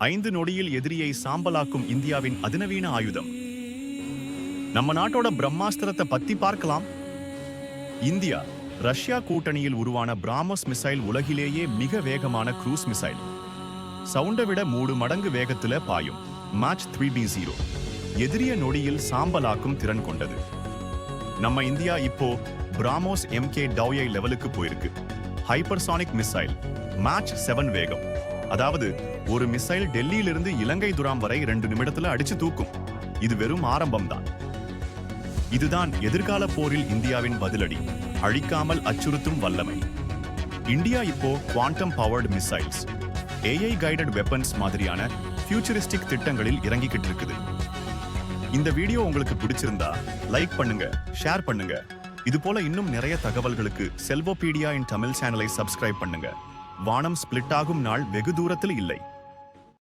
ஐந்து நொடியில் எதிரியை சாம்பலாக்கும் இந்தியாவின் அதிநவீன ஆயுதம். நம்ம நாட்டோட பிரம்மாஸ்திரத்தை பத்தி பார்க்கலாம். இந்தியா ரஷ்யா கூட்டணியில் உருவான பிராமோஸ் மிசைல் உலகிலேயே மிக வேகமான க்ரூஸ் மிசைல். சவுண்டை விட மூடு மடங்கு வேகத்துல பாயும். மேட்ச் த்ரீ பி ஜீரோ எதிரிய நொடியில் சாம்பலாக்கும் திறன் கொண்டது. நம்ம இந்தியா இப்போ பிராமோஸ் எம்கே டவுயை லெவலுக்கு போயிருக்கு. ஹைப்பர்சானிக் மிசைல் மேட்ச் செவன் வேகம். அதாவது ஒரு மிசைல் டெல்லியிலிருந்து இலங்கை துராம் வரை ரெண்டு நிமிடத்துல அடிச்சு தூக்கும். இது வெறும் ஆரம்பம்தான். இதுதான் எதிர்கால போரில் இந்தியாவின் பதிலடி. அழிக்காமல் அச்சுறுத்தும் வல்லமை. இந்தியா இப்போ quantum powered missiles AI guided weapons மாதிரியான ஃபியூச்சரிஸ்டிக் திட்டங்களில் இறங்கிக்கிட்டு இருக்குது. இந்த வீடியோ உங்களுக்கு பிடிச்சிருந்தா லைக் பண்ணுங்க ஷேர் பண்ணுங்க. இது போல இன்னும் நிறைய தகவல்களுக்கு செல்வோபீடியா இன் தமிழ் சேனலை சப்ஸ்கிரைப் பண்ணுங்க. வானம் ஸ்பிளிட் ஆகும் நாள் வெகு தூரத்தில் இல்லை.